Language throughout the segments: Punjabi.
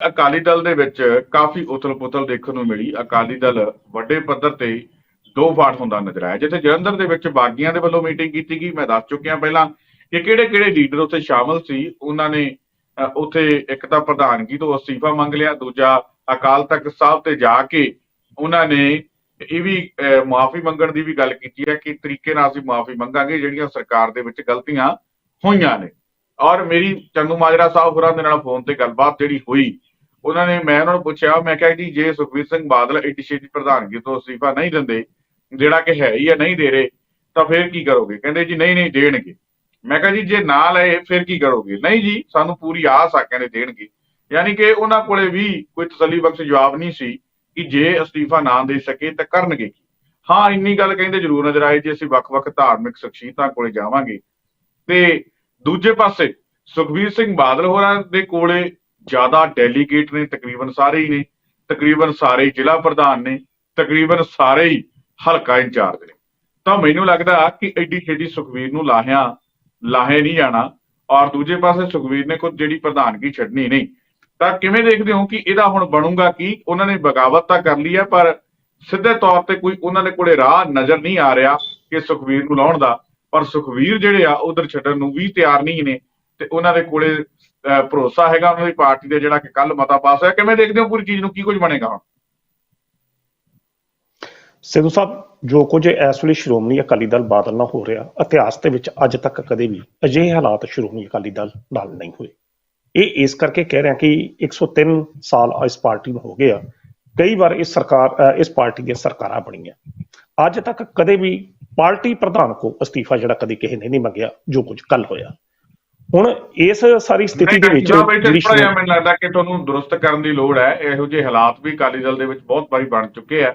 ਅਕਾਲੀ ਦਲ ਦੇ ਵਿੱਚ ਕਾਫੀ ਉਥਲ-ਪੁਥਲ ਦੇਖਣ ਨੂੰ ਮਿਲੀ। ਅਕਾਲੀ ਦਲ ਵੱਡੇ ਪੱਧਰ ਤੇ ਦੋ ਪਾਰਟ ਹੁੰਦਾ ਨਜ਼ਰ ਆਇਆ, ਜਿੱਥੇ ਜਲੰਧਰ ਦੇ ਵਿੱਚ ਬਾਗੀਆਂ ਦੇ ਵੱਲੋਂ ਮੀਟਿੰਗ ਕੀਤੀ ਗਈ। ਮੈਂ ਦੱਸ ਚੁੱਕਿਆ ਪਹਿਲਾਂ ਕਿ ਕਿਹੜੇ-ਕਿਹੜੇ ਲੀਡਰ ਉੱਥੇ ਸ਼ਾਮਲ ਸੀ, ਉਹਨਾਂ ਨੇ ਉੱਥੇ ਇੱਕ ਤਾਂ ਪ੍ਰਧਾਨਗੀ ਤੋਂ ਅਸਤੀਫਾ ਮੰਗ ਲਿਆ, ਦੂਜਾ ਅਕਾਲ ਤਖਤ ਸਾਹਿਬ ਤੇ ਜਾ ਕੇ ਉਹਨਾਂ ਨੇ ਇਹ ਵੀ ਮਾਫੀ ਮੰਗਣ ਦੀ ਵੀ ਗੱਲ ਕੀਤੀ ਹੈ ਕਿ ਤਰੀਕੇ ਨਾਲ ਅਸੀਂ ਮਾਫੀ ਮੰਗਾਂਗੇ, ਜਿਹੜੀਆਂ ਸਰਕਾਰ ਦੇ ਵਿੱਚ ਗਲਤੀਆਂ ਹੋਈਆਂ ਨੇ। ਔਰ ਮੇਰੀ ਚੰਦੂ ਮਾਜਰਾ ਸਾਹਿਬ ਹੋਰਾਂ ਦੇ ਨਾਲ ਫੋਨ ਤੇ ਗੱਲਬਾਤ ਜਿਹੜੀ ਹੋਈ ਉਹਨਾਂ ਨੇ ਮੈਂ ਉਹਨਾਂ ਨੂੰ ਪੁੱਛਿਆ, ਮੈਂ ਕਿਹਾ ਜੀ, ਜੇ ਸੁਖਬੀਰ ਸਿੰਘ ਬਾਦਲ ਏਡੀ ਪ੍ਰਧਾਨਗੀ ਤੋਂ ਅਸਤੀਫਾ ਨਹੀਂ ਦਿੰਦੇ, ਜਿਹੜਾ ਕਿ ਹੈ ਹੀ ਹੈ ਨਹੀਂ ਦੇ ਰਹੇ, ਤਾਂ ਫਿਰ ਕੀ ਕਰੋਗੇ? ਕਹਿੰਦੇ ਜੀ, ਨਹੀਂ ਨਹੀਂ, ਦੇਣਗੇ। ਮੈਂ ਕਿਹਾ ਜੀ, ਜੇ ਨਾ ਲਏ, ਫਿਰ ਕੀ ਕਰੋਗੇ? ਨਹੀਂ ਜੀ, ਸਾਨੂੰ ਪੂਰੀ ਆਸ ਆ ਕਹਿੰਦੇ ਦੇਣਗੇ। ਯਾਨੀ ਕਿ ਉਹਨਾਂ ਕੋਲੇ ਵੀ ਕੋਈ ਤਸੱਲੀ ਬਖਸ਼ ਜਵਾਬ ਨਹੀਂ ਸੀ ਕਿ ਜੇ ਅਸਤੀਫਾ ਨਾ ਦੇ ਸਕੇ ਤਾਂ ਕਰਨਗੇ ਕੀ? ਹਾਂ, ਇੰਨੀ ਗੱਲ ਕਹਿੰਦੇ ਜ਼ਰੂਰ ਨਜ਼ਰ ਆਈ ਜੇ ਅਸੀਂ ਵੱਖ-ਵੱਖ ਧਾਰਮਿਕ ਸ਼ਖਸੀਅਤਾਂ ਕੋਲੇ ਜਾਵਾਂਗੇ। ਤੇ ਦੂਜੇ ਪਾਸੇ, ਸੁਖਬੀਰ ਸਿੰਘ ਬਾਦਲ ਹੋਰਾਂ ਦੇ ਕੋਲੇ ਜ਼ਿਆਦਾ ਡੈਲੀਗੇਟ ਨੇ, ਤਕਰੀਬਨ ਸਾਰੇ ਹੀ ਨੇ, ਤਕਰੀਬਨ ਸਾਰੇ ਜ਼ਿਲ੍ਹਾ ਪ੍ਰਧਾਨ ਨੇ, ਤਕਰੀਬਨ ਸਾਰੇ ਹੀ ਹਲਕਾ ਇੰਚਾਰਜ ਨੇ। ਤਾਂ ਮੈਨੂੰ ਲੱਗਦਾ ਕਿ ਐਡੀ ਛੇਤੀ ਸੁਖਬੀਰ ਨੂੰ ਲਾਹਿਆ, ਲਾਹੇ ਨਹੀਂ ਜਾਣਾ ਔਰ ਦੂਜੇ ਪਾਸੇ ਸੁਖਬੀਰ ਨੇ ਕੋਈ ਜਿਹੜੀ ਪ੍ਰਧਾਨਗੀ ਛੱਡਣੀ ਨਹੀਂ। ਤਾਂ ਕਿਵੇਂ ਦੇਖਦੇ ਹੋ ਕਿ ਇਹਦਾ ਹੁਣ ਬਣੂਗਾ ਕੀ? ਉਹਨਾਂ ਨੇ ਬਗਾਵਤ ਤਾਂ ਕਰ ਲਈ ਹੈ, ਪਰ ਸਿੱਧੇ ਤੌਰ ਤੇ ਕੋਈ ਉਹਨਾਂ ਦੇ ਕੋਲੇ ਰਾਹ ਨਜ਼ਰ ਨਹੀਂ ਆ ਰਿਹਾ ਕਿ ਸੁਖਬੀਰ ਨੂੰ ਲਾਉਣ ਦਾ। ਪਰ ਸੁਖਬੀਰ ਜਿਹੜੇ ਆ, ਉਧਰ ਛੱਡਣ ਨੂੰ ਵੀ ਤਿਆਰ ਨਹੀਂ ਨੇ ਤੇ ਉਹਨਾਂ ਦੇ ਕੋਲੇ ਭਰੋਸਾ ਹੈਗਾ ਉਹਨਾਂ ਦੀ ਪਾਰਟੀ ਦੇ ਜਿਹੜਾ ਕਿ ਕੱਲ ਮਤਾ ਪਾਸ ਹੋਇਆ। ਕਿਵੇਂ ਦੇਖਦੇ ਹੋ ਪੂਰੀ ਚੀਜ਼ ਨੂੰ? ਕੀ ਕੁਝ ਬਣੇਗਾ ਹੁਣ? ਸਿੱਧੂ ਸਾਹਿਬ, ਜੋ ਕੁਝ ਇਸ ਵੇਲੇ ਸ਼੍ਰੋਮਣੀ ਅਕਾਲੀ ਦਲ ਬਾਦਲ ਨਾਲ ਹੋ ਰਿਹਾ, ਇਤਿਹਾਸ ਦੇ ਵਿੱਚ ਅੱਜ ਤੱਕ ਕਦੇ ਵੀ ਅਜਿਹੇ ਹਾਲਾਤ ਸ਼੍ਰੋਮਣੀ ਅਕਾਲੀ ਦਲ ਨਾਲ ਨਹੀਂ ਹੋਏ। ਇਹ ਇਸ ਕਰਕੇ ਕਹਿ ਰਿਹਾ ਕਿ 103 ਸਾਲ ਇਸ ਪਾਰਟੀ ਨੂੰ ਹੋ ਗਿਆ ਕਈ ਵਾਰ ਇਸ ਸਰਕਾਰ ਇਸ ਪਾਰਟੀ ਦੀਆਂ ਸਰਕਾਰਾਂ ਬਣੀਆਂ। ਅੱਜ ਤੱਕ ਕਦੇ ਵੀ ਪਾਰਟੀ ਪ੍ਰਧਾਨ ਕੋ ਅਸਤੀਫਾ ਜਿਹੜਾ ਕਦੇ ਕਿਸੇ ਨੇ ਨਹੀਂ ਮੰਗਿਆ, ਜੋ ਕੁਝ ਕੱਲ ਹੋਇਆ। ਹੁਣ ਇਸ ਸਾਰੀ ਸਥਿਤੀ ਦੇ ਵਿੱਚ ਜਿਹੜੀ ਮੈਨੂੰ ਲੱਗਦਾ ਕਿ ਤੁਹਾਨੂੰ ਦਰੁਸਤ ਕਰਨ ਦੀ ਲੋੜ ਹੈ ਇਹੋ ਜਿਹੇ ਹਾਲਾਤ ਵੀ ਅਕਾਲੀ ਦਲ ਦੇ ਵਿੱਚ ਬਹੁਤ ਵਾਰੀ ਬਣ ਚੁੱਕੇ ਆ।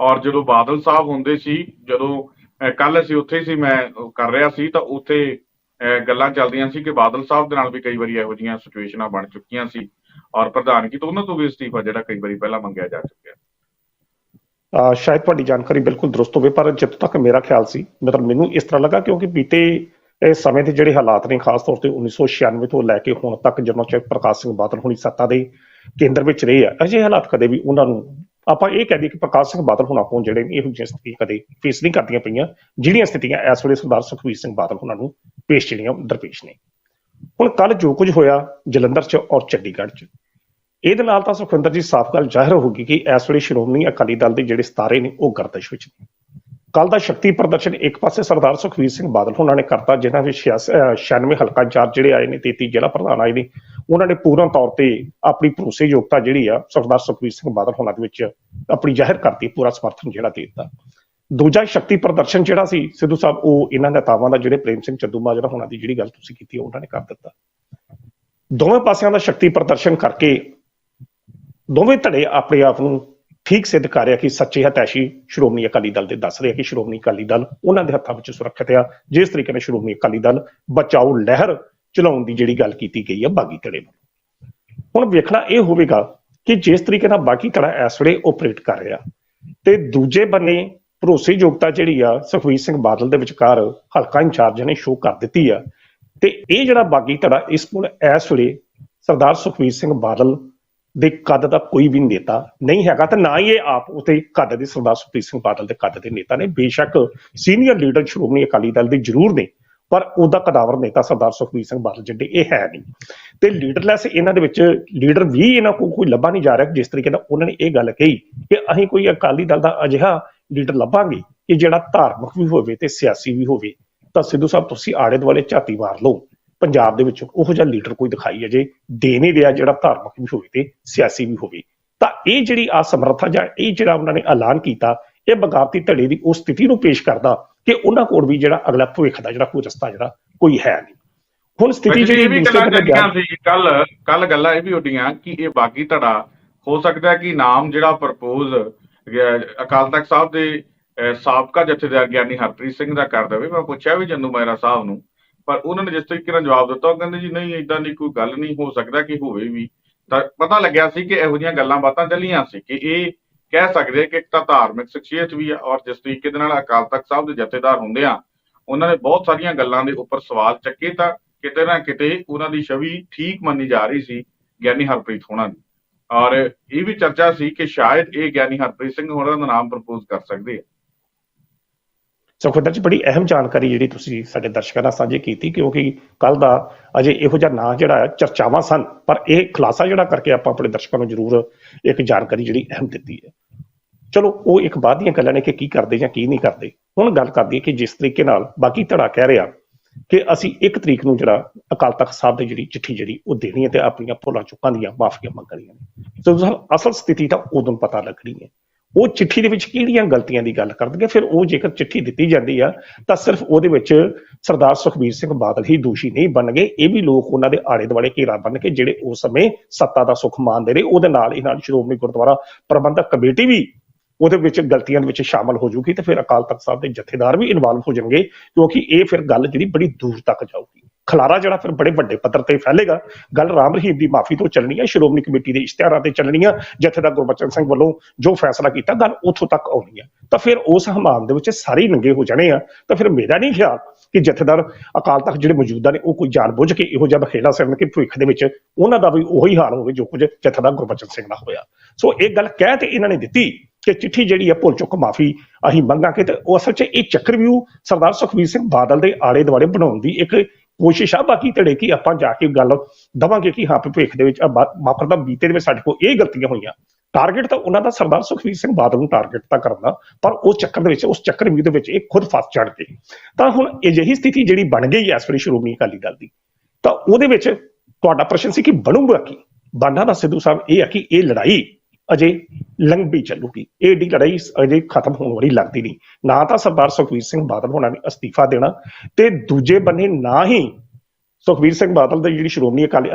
ਔਰ ਜਦੋਂ ਬਾਦਲ ਸਾਹਿਬ ਹੁੰਦੇ ਸੀ ਜਦੋਂ ਕੱਲ ਅਸੀਂ ਉੱਥੇ ਸੀ ਮੈਂ ਕਰ ਰਿਹਾ ਸੀ ਤਾਂ ਉੱਥੇ ਗੱਲਾਂ ਚੱਲਦੀਆਂ ਸੀ ਕਿ ਬਾਦਲ ਸਾਹਿਬ ਦੇ ਨਾਲ ਵੀ ਕਈ ਵਾਰੀ ਇਹੋ ਜਿਹੀਆਂ ਸਿਚੁਏਸ਼ਨਾਂ ਬਣ ਚੁੱਕੀਆਂ ਸੀ। ਔਰ ਪ੍ਰਧਾਨਗੀ ਤੋਂ ਉਹਨਾਂ ਤੋਂ ਵੀ ਅਸਤੀਫਾ ਜਿਹੜਾ ਕਈ ਵਾਰੀ ਪਹਿਲਾਂ ਮੰਗਿਆ ਜਾ ਚੁੱਕਿਆ। ਸ਼ਾਇਦ ਤੁਹਾਡੀ ਜਾਣਕਾਰੀ ਬਿਲਕੁਲ ਦਰੁਸਤ ਹੋਵੇ ਪਰ ਜਿੱਥੋਂ ਤੱਕ ਮੇਰਾ ਖਿਆਲ ਸੀ ਮਤਲਬ ਮੈਨੂੰ ਇਸ ਤਰ੍ਹਾਂ ਲੱਗਾ ਕਿਉਂਕਿ ਬੀਤੇ ਇਹ ਸਮੇਂ ਦੇ ਜਿਹੜੇ ਹਾਲਾਤ ਨੇ, ਖਾਸ ਤੌਰ ਤੇ 1996 ਤੋਂ ਲੈ ਕੇ ਹੁਣ ਤੱਕ ਜਦੋਂ ਚੈੱਕ ਪ੍ਰਕਾਸ਼ ਸਿੰਘ ਬਾਦਲ ਹੁਣੀ ਸੱਤਾ ਦੇ ਕੇਂਦਰ ਵਿੱਚ ਰਹੇ ਆ, ਅਜਿਹੇ ਹਾਲਾਤ ਕਦੇ ਵੀ ਉਹਨਾਂ ਨੂੰ ਆਪਾਂ ਇਹ ਕਹਿ ਦਈਏ ਕਿ ਪ੍ਰਕਾਸ਼ ਸਿੰਘ ਬਾਦਲ ਹੁਣ ਆਪੋ ਜਿਹੜੇ ਇਹੋ ਜਿਹੀਆਂ ਸਥਿਤੀਆਂ ਕਦੇ ਫੇਸ ਨਹੀਂ ਕਰਦੀਆਂ ਪਈਆਂ, ਜਿਹੜੀਆਂ ਸਥਿਤੀਆਂ ਇਸ ਵੇਲੇ ਸਰਦਾਰ ਸੁਖਬੀਰ ਸਿੰਘ ਬਾਦਲ ਉਹਨਾਂ ਨੂੰ ਪੇਸ਼ ਜਿਹੜੀਆਂ ਦਰਪੇਸ਼ ਨੇ। ਹੁਣ ਕੱਲ ਜੋ ਕੁਝ ਹੋਇਆ ਜਲੰਧਰ 'ਚ ਔਰ ਚੰਡੀਗੜ੍ਹ 'ਚ, ਇਹਦੇ ਨਾਲ ਤਾਂ ਸੁਖਵਿੰਦਰ ਜੀ, ਸਾਫ਼ ਗੱਲ ਜ਼ਾਹਿਰ ਹੋ ਗਈ ਕਿ ਇਸ ਵੇਲੇ ਸ਼੍ਰੋਮਣੀ ਅਕਾਲੀ ਦਲ ਦੇ ਜਿਹੜੇ ਸਤਾਰੇ ਨੇ, ਉਹ ਗਰਦਸ਼ ਵਿੱਚ ਨੇ। ਕੱਲ ਦਾ ਸ਼ਕਤੀ ਪ੍ਰਦਰਸ਼ਨ ਇੱਕ ਪਾਸੇ ਸਰਦਾਰ ਸੁਖਵੀਰ ਸਿੰਘ ਬਾਦਲ, ਉਹਨਾਂ ਨੇ ਕਰਤਾ, ਜਿਨ੍ਹਾਂ ਵਿੱਚ 96 ਹਲਕਾ ਇੰਚਾਰਜ ਜਿਹੜੇ ਆਏ ਨੇ 33 ਜ਼ਿਲ੍ਹਾ ਪ੍ਰਧਾਨ ਆਏ ਨੇ, ਉਹਨਾਂ ਨੇ ਪੂਰਨ ਤੌਰ ਤੇ ਆਪਣੀ ਭਰੋਸੇਯੋਗਤਾ ਜਿਹੜੀ ਆ, ਸਰਦਾਰ ਸੁਖਵੀਰ ਸਿੰਘ ਬਾਦਲ ਉਹਨਾਂ ਦੇ ਵਿੱਚ ਆਪਣੀ ਜ਼ਾਹਿਰ ਕਰਤੀ, ਪੂਰਾ ਸਮਰਥਨ ਜਿਹੜਾ ਦੇ ਦਿੱਤਾ। ਦੂਜਾ ਸ਼ਕਤੀ ਪ੍ਰਦਰਸ਼ਨ ਜਿਹੜਾ ਸੀ, ਸਿੱਧੂ ਸਾਹਿਬ, ਉਹ ਇਹਨਾਂ ਨੇਤਾਵਾਂ ਦਾ, ਜਿਹੜੇ ਪ੍ਰੇਮ ਸਿੰਘ ਚੱਦੂ ਮਾਜਰਾ ਉਹਨਾਂ ਦੀ ਜਿਹੜੀ ਗੱਲ ਤੁਸੀਂ ਕੀਤੀ, ਉਹਨਾਂ ਨੇ ਕਰ ਦਿੱਤਾ। ਦੋਵੇਂ ਪਾਸਿਆਂ ਦਾ ਸ਼ਕਤੀ ਪ੍ਰਦਰਸ਼ਨ ਕਰਕੇ, ਦੋਵੇਂ ਧੜੇ ਆਪਣੇ ਆਪ ਨੂੰ ਠੀਕ ਸਿੱਧ ਕਰ ਰਿਹਾ ਕਿ ਸੱਚੇ ਹਤੈਸ਼ੀ ਸ਼੍ਰੋਮਣੀ ਅਕਾਲੀ ਦਲ ਦੇ ਦੱਸ ਰਿਹਾ ਕਿ ਸ਼੍ਰੋਮਣੀ ਅਕਾਲੀ ਦਲ ਉਹਨਾਂ ਦੇ ਹੱਥਾਂ ਵਿੱਚ ਸੁਰੱਖਿਅਤ ਆ। ਜਿਸ ਤਰੀਕੇ ਨਾਲ ਸ਼੍ਰੋਮਣੀ ਅਕਾਲੀ ਦਲ ਬਚਾਓ ਲਹਿਰ ਚਲਾਉਣ ਦੀ ਜਿਹੜੀ ਗੱਲ ਕੀਤੀ ਗਈ ਆ ਬਾਗੀ ਧੜੇ ਨੂੰ ਹੁਣ ਵੇਖਣਾ ਇਹ ਹੋਵੇਗਾ ਕਿ ਜਿਸ ਤਰੀਕੇ ਨਾਲ ਬਾਕੀ ਧੜਾ ਇਸ ਵੇਲੇ ਆਪਰੇਟ ਕਰ ਰਿਹਾ ਤੇ ਦੂਜੇ ਬੰਨੇ ਭਰੋਸੇਯੋਗਤਾ ਜਿਹੜੀ ਆ ਸੁਖਵੀਰ ਸਿੰਘ ਬਾਦਲ ਦੇ ਵਿਚਕਾਰ ਹਲਕਾ ਇੰਚਾਰਜ ਨੇ ਸ਼ੋਅ ਕਰ ਦਿੱਤੀ ਆ। ਤੇ ਇਹ ਜਿਹੜਾ ਬਾਗੀ ਧੜਾ ਇਸ ਕੋਲ ਇਸ ਵੇਲੇ ਸਰਦਾਰ ਸੁਖਵੀਰ ਸਿੰਘ ਬਾਦਲ ਦੇ ਕੱਦ ਦਾ ਕੋਈ ਵੀ ਨੇਤਾ ਨਹੀਂ ਹੈਗਾ ਤੇ ਨਾ ਹੀ ਇਹ ਆਪ ਉਤੇ ਕੱਦ ਦੇ ਸਰਦਾਰ ਸੁਖਬੀਰ ਸਿੰਘ ਬਾਦਲ ਦੇ ਕੱਦ ਦੇ ਨੇਤਾ ਨੇ। ਬੇਸ਼ੱਕ ਸੀਨੀਅਰ ਲੀਡਰ ਸ਼੍ਰੋਮਣੀ ਅਕਾਲੀ ਦਲ ਦੇ ਜ਼ਰੂਰ ਨੇ, ਪਰ ਉਹਦਾ ਕਦਾਵਰ ਨੇਤਾ ਸਰਦਾਰ ਸੁਖਬੀਰ ਸਿੰਘ ਬਾਦਲ ਜਿਹੜੇ ਇਹ ਹੈ ਨਹੀਂ। ਤੇ ਲੀਡਰਲੈਸ ਇਹਨਾਂ ਦੇ ਵਿੱਚ ਲੀਡਰ ਵੀ ਇਹਨਾਂ ਕੋਲ ਕੋਈ ਲੱਭਾ ਨਹੀਂ ਜਾ ਰਿਹਾ, ਜਿਸ ਤਰੀਕੇ ਨਾਲ ਉਹਨਾਂ ਨੇ ਇਹ ਗੱਲ ਕਹੀ ਕਿ ਅਸੀਂ ਕੋਈ ਅਕਾਲੀ ਦਲ ਦਾ ਅਜਿਹਾ ਲੀਡਰ ਲੱਭਾਂਗੇ ਕਿ ਜਿਹੜਾ ਧਾਰਮਿਕ ਵੀ ਹੋਵੇ ਤੇ ਸਿਆਸੀ ਵੀ ਹੋਵੇ, ਤਾਂ ਸਿੱਧੂ ਸਾਹਿਬ ਤੁਸੀਂ ਆੜੇ ਦੁਆਲੇ ਝਾਤੀ ਮਾਰ ਲਓ। ਪੰਜਾਬ ਦੇ ਵਿੱਚ ਉਹੋ ਜਿਹਾ ਲੀਡਰ ਕੋਈ ਦਿਖਾਈ ਅਜੇ ਦੇ ਨਹੀਂ ਰਿਹਾ ਜਿਹੜਾ ਧਾਰਮਿਕ ਵੀ ਹੋਵੇ ਤੇ ਸਿਆਸੀ ਵੀ ਹੋਵੇ। ਤਾਂ ਇਹ ਜਿਹੜੀ ਅਸਮਰੱਥਾ ਜਾਂ ਇਹ ਜਿਹੜਾ ਉਹਨਾਂ ਨੇ ਐਲਾਨ ਕੀਤਾ ਇਹ ਬਗਾਵਤੀ ਧੜੇ ਦੀ ਉਸ ਸਥਿਤੀ ਨੂੰ ਪੇਸ਼ ਕਰਦਾ ਕਿ ਉਹਨਾਂ ਕੋਲ ਵੀ ਜਿਹੜਾ ਅਗਲਾ ਭਵਿੱਖ ਦਾ ਜਿਹੜਾ ਕੋਈ ਰਸਤਾ ਜਿਹੜਾ ਕੋਈ ਹੈ ਨਹੀਂ। ਹੁਣ ਸਥਿਤੀ ਜਿਹੜੀ ਵੀ ਗੱਲਾਂ ਸੀ ਕੱਲ ਕੱਲ ਗੱਲਾਂ ਇਹ ਵੀ ਉੱਡੀਆਂ ਕਿ ਇਹ ਬਾਗੀ ਧੜਾ ਹੋ ਸਕਦਾ ਹੈ ਕਿ ਨਾਮ ਜਿਹੜਾ ਪ੍ਰਪੋਜ਼ ਅਕਾਲ ਤਖਤ ਸਾਹਿਬ ਦੇ ਸਾਬਕਾ ਜਥੇਦਾਰ ਗਿਆਨੀ ਹਰਪ੍ਰੀਤ ਸਿੰਘ ਦਾ ਕਰ ਦੇਵੇ। ਮੈਂ ਪੁੱਛਿਆ ਵੀ ਜੰਨੂ ਮਹਿਰਾ ਸਾਹਿਬ ਨੂੰ ਪਰ ਉਹਨਾਂ ਨੇ ਜਿਸ ਤਰੀਕੇ ਨਾਲ ਜਵਾਬ ਦਿੱਤਾ, ਉਹ ਕਹਿੰਦੇ ਜੀ ਨਹੀਂ ਇਦਾਂ ਦੀ ਕੋਈ ਗੱਲ ਨਹੀਂ, ਹੋ ਸਕਦਾ ਕਿ ਹੋਵੇ ਵੀ। ਤਾਂ ਪਤਾ ਲੱਗਿਆ ਸੀ ਕਿ ਇਹੋ ਜਿਹੀਆਂ ਗੱਲਾਂ ਬਾਤਾਂ ਚੱਲੀਆਂ ਸੀ ਕਿ ਇਹ ਕਹਿ ਸਕਦੇ ਕਿ ਇੱਕ ਤਾਂ ਧਾਰਮਿਕ ਸ਼ਖਸੀਅਤ ਵੀ ਆ ਔਰ ਜਿਸ ਤਰੀਕੇ ਦੇ ਨਾਲ ਅਕਾਲ ਤਖਤ ਸਾਹਿਬ ਦੇ ਜਥੇਦਾਰ ਹੁੰਦੇ ਆ, ਉਹਨਾਂ ਨੇ ਬਹੁਤ ਸਾਰੀਆਂ ਗੱਲਾਂ ਦੇ ਉੱਪਰ ਸਵਾਲ ਚੱਕੇ ਤਾਂ ਕਿਤੇ ਨਾ ਕਿਤੇ ਉਹਨਾਂ ਦੀ ਛਵੀ ਠੀਕ ਮੰਨੀ ਜਾ ਰਹੀ ਸੀ ਗਿਆਨੀ ਹਰਪ੍ਰੀਤ ਹੋਣਾ ਦੀ। ਔਰ ਇਹ ਵੀ ਚਰਚਾ ਸੀ ਕਿ ਸ਼ਾਇਦ ਇਹ ਗਿਆਨੀ ਹਰਪ੍ਰੀਤ ਸਿੰਘ ਹੋਣਾ ਦਾ ਨਾਮ ਪ੍ਰਪੋਜ਼ ਕਰ ਸਕਦੇ ਆ। ਸੁਖਵਿੰਦਰ ਜੀ, ਬੜੀ ਅਹਿਮ ਜਾਣਕਾਰੀ ਜਿਹੜੀ ਤੁਸੀਂ ਸਾਡੇ ਦਰਸ਼ਕਾਂ ਨਾਲ ਸਾਂਝੀ ਕੀਤੀ, ਕਿਉਂਕਿ ਕੱਲ ਦਾ ਅਜੇ ਇਹੋ ਜਿਹਾ ਨਾਂ ਜਿਹੜਾ ਹੈ, ਚਰਚਾਵਾਂ ਸਨ, ਪਰ ਇਹ ਖੁਲਾਸਾ ਜਿਹੜਾ ਕਰਕੇ ਆਪਾਂ ਆਪਣੇ ਦਰਸ਼ਕਾਂ ਨੂੰ ਜ਼ਰੂਰ ਇੱਕ ਜਾਣਕਾਰੀ ਜਿਹੜੀ ਅਹਿਮ ਦਿੱਤੀ ਹੈ। ਚਲੋ, ਉਹ ਇੱਕ ਬਾਅਦ ਦੀਆਂ ਗੱਲਾਂ ਨੇ ਕਿ ਕੀ ਕਰਦੇ ਜਾਂ ਕੀ ਨਹੀਂ ਕਰਦੇ। ਹੁਣ ਗੱਲ ਕਰਦੀ ਹੈ ਕਿ ਜਿਸ ਤਰੀਕੇ ਨਾਲ ਬਾਕੀ ਧੜਾ ਕਹਿ ਰਿਹਾ ਕਿ ਅਸੀਂ ਇੱਕ ਤਰੀਕ ਨੂੰ ਜਿਹੜਾ ਅਕਾਲ ਤਖਤ ਸਾਹਿਬ ਦੀ ਜਿਹੜੀ ਚਿੱਠੀ ਜਿਹੜੀ ਉਹ ਦੇਣੀ ਹੈ ਤੇ ਆਪਣੀਆਂ ਭੁੱਲਾਂ ਚੁੱਕਾਂ ਦੀਆਂ, ਮਾਫੀਆਂ ਮੰਗਣੀਆਂ ਨੇ। ਸੋ, ਅਸਲ ਸਥਿਤੀ ਤਾਂ ਉਦੋਂ ਪਤਾ ਲੱਗਣੀ ਹੈ। ਉਹ ਚਿੱਠੀ ਦੇ ਵਿੱਚ ਕਿਹੜੀਆਂ ਗਲਤੀਆਂ ਦੀ ਗੱਲ ਕਰਦਗੇ ਫਿਰ ਉਹ ਜੇਕਰ ਚਿੱਠੀ ਦਿੱਤੀ ਜਾਂਦੀ ਆ, ਤਾਂ ਸਿਰਫ ਉਹਦੇ ਵਿੱਚ ਸਰਦਾਰ ਸੁਖਬੀਰ ਸਿੰਘ ਬਾਦਲ ਹੀ ਦੋਸ਼ੀ ਨਹੀਂ ਬਣਨਗੇ। ਇਹ ਵੀ ਲੋਕ ਉਹਨਾਂ ਦੇ ਆੜੇ ਦੁਆਲੇ ਘੇਰਾ ਬਣ ਕੇ ਜਿਹੜੇ ਉਸ ਸਮੇਂ ਸੱਤਾ ਦਾ ਸੁਖ ਮਾਣਦੇ ਰਹੇ, ਉਹਦੇ ਨਾਲ ਹੀ ਨਾਲ ਸ਼੍ਰੋਮਣੀ ਗੁਰਦੁਆਰਾ ਪ੍ਰਬੰਧਕ ਕਮੇਟੀ ਵੀ ਉਹਦੇ ਵਿੱਚ ਗਲਤੀਆਂ ਦੇ ਵਿੱਚ ਸ਼ਾਮਲ ਹੋ ਜੂਗੀ ਤੇ ਫਿਰ ਅਕਾਲ ਤਖਤ ਸਾਹਿਬ ਦੇ ਜਥੇਦਾਰ ਵੀ ਇਨਵੋਲਵ ਹੋ ਜਾਣਗੇ, ਕਿਉਂਕਿ ਇਹ ਫਿਰ ਗੱਲ ਜਿਹੜੀ ਬੜੀ ਦੂਰ ਤੱਕ ਜਾਊਗੀ। ਖਲਾਰਾ ਜਿਹੜਾ ਫਿਰ ਬੜੇ ਵੱਡੇ ਪੱਧਰ ਤੇ ਫੈਲੇਗਾ। ਗੱਲ ਰਾਮ ਰਹੀਮ ਦੀ ਮਾਫੀ ਤੋਂ ਚੱਲਣੀ ਹੈ ਸ਼੍ਰੋਮਣੀ ਕਮੇਟੀ ਦੇ ਇਸ਼ਤਿਹਾਰਾਂ ਤੇ ਚੱਲਣੀ ਹੈ ਜਥੇਦਾਰ ਗੁਰਬਚਨ ਸਿੰਘ ਵੱਲੋਂ ਜੋ ਫੈਸਲਾ ਕੀਤਾ, ਗੱਲ ਉੱਥੋਂ ਤੱਕ ਆਉਣੀ ਹੈ ਤਾਂ ਫਿਰ ਉਸ ਹਮਾਮ ਦੇ ਵਿੱਚ ਸਾਰੇ ਨੰਗੇ ਹੋ ਜਾਣੇ ਆ। ਤਾਂ ਫਿਰ ਮੇਰਾ ਨਹੀਂ ਖਿਆਲ ਕਿ ਜਥੇਦਾਰ ਅਕਾਲ ਤਖਤ ਜਿਹੜੇ ਮੌਜੂਦਾ ਨੇ, ਉਹ ਕੋਈ ਜਾਣ ਬੁੱਝ ਕੇ ਇਹੋ ਜਿਹਾ ਬਖੇਲਾ ਸਿਰਨ ਕਿ ਭਵਿੱਖ ਦੇ ਵਿੱਚ ਉਹਨਾਂ ਦਾ ਵੀ ਉਹੀ ਹਾਲ ਹੋਵੇ ਜੋ ਕੁਝ ਜਥੇਦਾਰ ਗੁਰਬਚਨ ਸਿੰਘ ਨਾਲ ਹੋਇਆ। ਸੋ ਇਹ ਗੱਲ ਕਹਿ ਤੇ ਇਹਨਾਂ ਨੇ ਦਿੱਤੀ ਕਿ ਚਿੱਠੀ ਜਿਹੜੀ ਹੈ ਭੁੱਲ ਚੁੱਕ ਮਾਫੀ ਅਸੀਂ ਮੰਗਾਂਗੇ ਤੇ ਉਹ ਅਸਲ 'ਚ ਇਹ ਚੱਕਰ ਵੀ ਸਰਦਾਰ ਸੁਖਬੀਰ ਸਿੰਘ ਬਾਦਲ ਦੇ ਆਲੇ ਦੁਆਲੇ ਬਣਾਉਣ ਦੀ ਇੱਕ ਕੋਸ਼ਿਸ਼ ਆ, ਬਾਕੀ ਧੜੇ ਕੀ ਆਪਾਂ ਜਾ ਕੇ ਗੱਲ ਦਵਾਂਗੇ ਕਿ ਹਾਂ, ਭਵਿੱਖ ਦੇ ਵਿੱਚ ਮਾਫਰ ਦਾ ਬੀਤੇ ਦੇ ਵਿੱਚ ਸਾਡੇ ਕੋਲ ਇਹ ਗਲਤੀਆਂ ਹੋਈਆਂ। ਟਾਰਗੇਟ ਤਾਂ ਉਹਨਾਂ ਦਾ ਸਰਦਾਰ ਸੁਖਬੀਰ ਸਿੰਘ ਬਾਦਲ ਨੂੰ ਟਾਰਗੇਟ ਤਾਂ ਕਰਨਾ ਪਰ ਉਹ ਚੱਕਰ ਦੇ ਵਿੱਚ, ਉਸ ਚੱਕਰਵਿਊ ਦੇ ਵਿੱਚ ਇਹ ਖੁਦ ਫਸ ਚੜ੍ਹਦੇ ਤਾਂ ਹੁਣ ਅਜਿਹੀ ਸਥਿਤੀ ਜਿਹੜੀ ਬਣ ਗਈ ਹੈ ਇਸ ਵੇਲੇ ਸ਼੍ਰੋਮਣੀ ਅਕਾਲੀ ਦਲ ਦੀ, ਤਾਂ ਉਹਦੇ ਵਿੱਚ ਤੁਹਾਡਾ ਪ੍ਰਸ਼ਨ ਸੀ ਕਿ ਬਣੂਗਾ ਕੀ? ਬਣਨਾ ਦਾ ਸਿੱਧੂ ਸਾਹਿਬ ਇਹ ਆ ਕਿ ਇਹ ਲੜਾਈ ਅਜੇ ਲੰਬੀ ਚੱਲੂਗੀ। ਇਹ ਏਡੀ ਲੜਾਈ ਅਜੇ ਖਤਮ ਹੋਣ ਵਾਲੀ ਲੱਗਦੀ ਨਹੀਂ। ਨਾ ਤਾਂ ਸਰਦਾਰ ਸੁਖਬੀਰ ਸਿੰਘ ਬਾਦਲ ਹੋਣਾ ਨੇ ਅਸਤੀਫਾ ਦੇਣਾ ਤੇ ਦੂਜੇ ਬੰਨੇ ਨਾ ਹੀ ਸੁਖਬੀਰ ਸਿੰਘ ਬਾਦਲ ਦੀ ਜਿਹੜੀ ਸ਼੍ਰੋਮਣੀ ਅਕਾਲੀ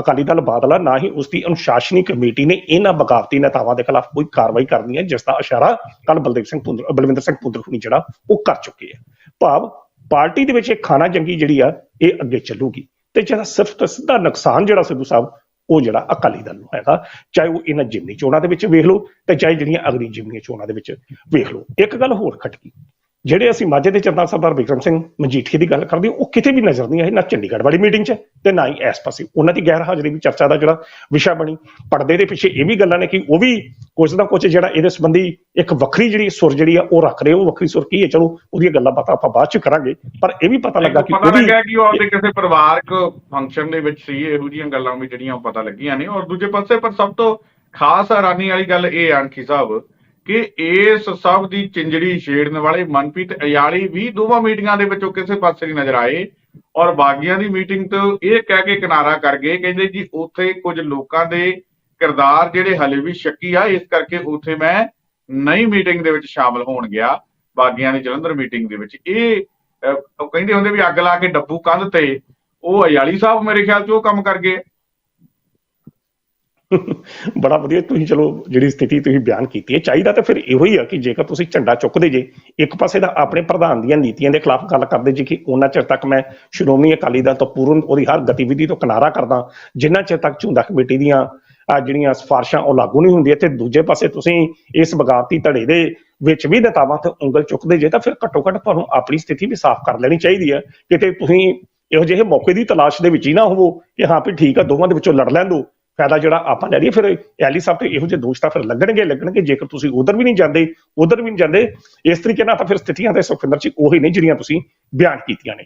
ਅਕਾਲੀ ਦਲ ਬਾਦਲ ਆ, ਨਾ ਹੀ ਉਸ ਦੀ ਅਨੁਸ਼ਾਸਨੀ ਕਮੇਟੀ ਨੇ ਇਹਨਾਂ ਬਗਾਵਤੀ ਨੇਤਾਵਾਂ ਦੇ ਖਿਲਾਫ ਕੋਈ ਕਾਰਵਾਈ ਕਰਨੀ ਹੈ, ਜਿਸ ਦਾ ਇਸ਼ਾਰਾ ਕੱਲ ਬਲਦੇਵ ਸਿੰਘ ਪੁੰਦਰ ਬਲਵਿੰਦਰ ਸਿੰਘ ਪੁੰਦਰ ਹੁਣੀ ਜਿਹੜਾ ਉਹ ਕਰ ਚੁੱਕੇ ਆ। ਭਾਵ ਪਾਰਟੀ ਦੇ ਵਿੱਚ ਇਹ ਖਾਣਾ ਜੰਗੀ ਜਿਹੜੀ ਆ, ਇਹ ਅੱਗੇ ਚੱਲੂਗੀ। ਤੇ ਜਿਹੜਾ ਸਿਰਫ ਤੇ ਸਿੱਧਾ ਨੁਕਸਾਨ ਜਿਹੜਾ ਸਿੱਧੂ ਸਾਹਿਬ ਉਹ ਜਿਹੜਾ ਅਕਾਲੀ ਦਲ ਨੂੰ ਹੈਗਾ, ਚਾਹੇ ਉਹ ਇਹਨਾਂ ਜਿਮਨੀ ਚੋਣਾਂ ਦੇ ਵਿੱਚ ਵੇਖ ਲਓ ਤੇ ਚਾਹੇ ਜਿਹੜੀਆਂ ਅਗਲੀ ਜਿਮਨੀ ਚੋਣਾਂ ਦੇ ਵਿੱਚ ਵੇਖ ਲਓ। ਇੱਕ ਗੱਲ ਹੋਰ ਖਟਕੀ ਜਿਹੜੇ ਅਸੀਂ ਮਾਝੇ ਦੇ ਚਰਨਾ ਸਰਦਾਰ ਵਿਕਰਮ ਸਿੰਘ ਮਜੀਠੀ ਦੀ ਗੱਲ ਕਰਦੇ ਉਹ ਕਿਤੇ ਵੀ ਨਜ਼ਰ ਨਹੀਂ ਆਏ ਨਾ ਚੰਡੀਗੜ੍ਹ ਵਾਲੀ ਮੀਟਿੰਗ 'ਚ ਤੇ ਨਾ ਹੀ ਇਸ ਪਾਸੇ। ਉਹਨਾਂ ਦੀ ਗੈਰ ਹਾਜ਼ਰੀ ਵੀ ਚਰਚਾ ਦਾ ਜਿਹੜਾ ਵਿਸ਼ਾ ਬਣੀ। ਪਰਦੇ ਦੇ ਪਿੱਛੇ ਇਹ ਵੀ ਗੱਲਾਂ ਨੇ ਕਿ ਉਹ ਵੀ ਕੁਝ ਨਾ ਕੁਝ ਜਿਹੜਾ ਇਹਦੇ ਸੰਬੰਧੀ ਇੱਕ ਵੱਖਰੀ ਜਿਹੜੀ ਸੁਰ ਜਿਹੜੀ ਆ ਉਹ ਰੱਖ ਰਹੇ ਉਹ ਵੱਖਰੀ ਸੁਰ ਕੀ ਹੈ? ਚਲੋ ਉਹਦੀਆਂ ਗੱਲਾਂ ਬਾਤਾਂ ਆਪਾਂ ਬਾਅਦ 'ਚ ਕਰਾਂਗੇ। ਪਰ ਇਹ ਵੀ ਪਤਾ ਲੱਗਾ ਕਿ ਉਹ ਵੀ ਕਿ ਉਹ ਆਪਦੇ ਕਿਸੇ ਪਰਿਵਾਰਕ ਫੰਕਸ਼ਨ ਦੇ ਵਿੱਚ ਸੀ ਇਹੋ ਜਿਹੀਆਂ ਗੱਲਾਂ ਵੀ ਜਿਹੜੀਆਂ ਪਤਾ ਲੱਗੀਆਂ ਨੇ। ਔਰ ਦੂਜੇ ਪਾਸੇ ਪਰ ਸਭ ਤੋਂ ਖਾਸ ਹੈਰਾਨੀ ਵਾਲੀ ਗੱਲ ਇਹ ਆਂਖੀ ਸਾਹਿਬ ਕਿ ਇਸ ਸਭ ਦੀ ਚਿੰਜੜੀ ਛੇੜਨ ਵਾਲੇ ਮਨਪ੍ਰੀਤ ਅਯਾਲੀ ਵੀ ਦੋਵਾਂ ਮੀਟਿੰਗਾਂ ਦੇ ਵਿੱਚੋਂ ਕਿਸੇ ਪਾਸੇ ਨਹੀਂ ਨਜ਼ਰ ਆਏ ਔਰ ਬਾਗੀਆਂ ਦੀ ਮੀਟਿੰਗ ਤੋਂ ਇਹ ਕਹਿ ਕੇ ਕਿਨਾਰਾ ਕਰ ਗਏ, ਕਹਿੰਦੇ ਜੀ ਉੱਥੇ ਕੁਝ ਲੋਕਾਂ ਦੇ ਕਿਰਦਾਰ ਜਿਹੜੇ ਹਲੇ ਵੀ ਸ਼ੱਕੀ ਆ, ਇਸ ਕਰਕੇ ਉੱਥੇ ਮੈਂ ਨਈ ਮੀਟਿੰਗ ਦੇ ਵਿੱਚ ਸ਼ਾਮਲ ਹੋਣ ਗਿਆ, ਬਾਗੀਆਂ ਦੀ ਜਲੰਧਰ ਮੀਟਿੰਗ ਦੇ ਵਿੱਚ। ਇਹ ਕਹਿੰਦੇ ਹੁੰਦੇ ਵੀ ਅੱਗ ਲਾ ਕੇ ਡੱਬੂ ਕੰਧ ਤੇ, ਉਹ ਅਯਾਲੀ ਸਾਹਿਬ ਮੇਰੇ ਖਿਆਲ 'ਚ ਉਹ ਕੰਮ ਕਰ ਗਏ। ਬੜਾ ਵਧੀਆ, ਤੁਸੀਂ ਚਲੋ ਜਿਹੜੀ ਸਥਿਤੀ ਤੁਸੀਂ ਬਿਆਨ ਕੀਤੀ ਹੈ, ਚਾਹੀਦਾ ਤਾਂ ਫਿਰ ਇਹੋ ਹੀ ਆ ਕਿ ਜੇਕਰ ਤੁਸੀਂ ਝੰਡਾ ਚੁੱਕਦੇ ਜੇ, ਇੱਕ ਪਾਸੇ ਦਾ ਆਪਣੇ ਪ੍ਰਧਾਨ ਦੀਆਂ ਨੀਤੀਆਂ ਦੇ ਖਿਲਾਫ ਗੱਲ ਕਰਦੇ ਜੇ ਕਿ ਉਹਨਾਂ ਚਿਰ ਤੱਕ ਮੈਂ ਸ਼੍ਰੋਮਣੀ ਅਕਾਲੀ ਦਲ ਤੋਂ ਪੂਰਨ ਉਹਦੀ ਹਰ ਗਤੀਵਿਧੀ ਤੋਂ ਕਿਨਾਰਾ ਕਰਦਾ, ਜਿੰਨਾ ਚਿਰ ਤੱਕ ਝੁੰਦਾ ਕਮੇਟੀ ਦੀਆਂ ਆ ਜਿਹੜੀਆਂ ਸਿਫਾਰਸ਼ਾਂ ਉਹ ਲਾਗੂ ਨਹੀਂ ਹੁੰਦੀਆਂ ਤੇ ਦੂਜੇ ਪਾਸੇ ਤੁਸੀਂ ਇਸ ਬਗਾਵਤੀ ਧੜੇ ਦੇ ਵਿੱਚ ਵੀ ਨੇਤਾਵਾਂ ਤੇ ਉਂਗਲ ਚੁੱਕਦੇ ਜੇ, ਤਾਂ ਫਿਰ ਘੱਟੋ ਘੱਟ ਤੁਹਾਨੂੰ ਆਪਣੀ ਸਥਿਤੀ ਵੀ ਸਾਫ਼ ਕਰ ਲੈਣੀ ਚਾਹੀਦੀ ਹੈ, ਕਿਤੇ ਤੁਸੀਂ ਇਹੋ ਜਿਹੇ ਮੌਕੇ ਦੀ ਤਲਾਸ਼ ਦੇ ਵਿੱਚ ਹੀ ਨਾ ਹੋਵੋ ਕਿ ਹਾਂ ਵੀ ਠੀਕ ਆ, ਦੋਵਾਂ ਦੇ ਵਿੱਚੋਂ ਲੜ ਲੈਣ ਦੋ ਫਾਇਦਾ ਜਿਹੜਾ ਆਪਾਂ ਲੈ ਲਈਏ, ਫਿਰ ਐਲੀ ਸਾਹਿਬ ਤੇ ਇਹੋ ਜਿਹੇ ਦੋਸ਼ ਤਾਂ ਫਿਰ ਲੱਗਣਗੇ ਲੱਗਣਗੇ, ਜੇਕਰ ਤੁਸੀਂ ਉਧਰ ਵੀ ਨਹੀਂ ਜਾਂਦੇ, ਉਧਰ ਵੀ ਨਹੀਂ ਜਾਂਦੇ, ਇਸ ਤਰੀਕੇ ਨਾਲ ਤਾਂ ਫਿਰ ਸਥਿਤੀਆਂ ਤੇ ਸੁਖਿੰਦਰ ਜੀ ਉਹੀ ਨੇ ਜਿਹੜੀਆਂ ਤੁਸੀਂ ਬਿਆਨ ਕੀਤੀਆਂ ਨੇ।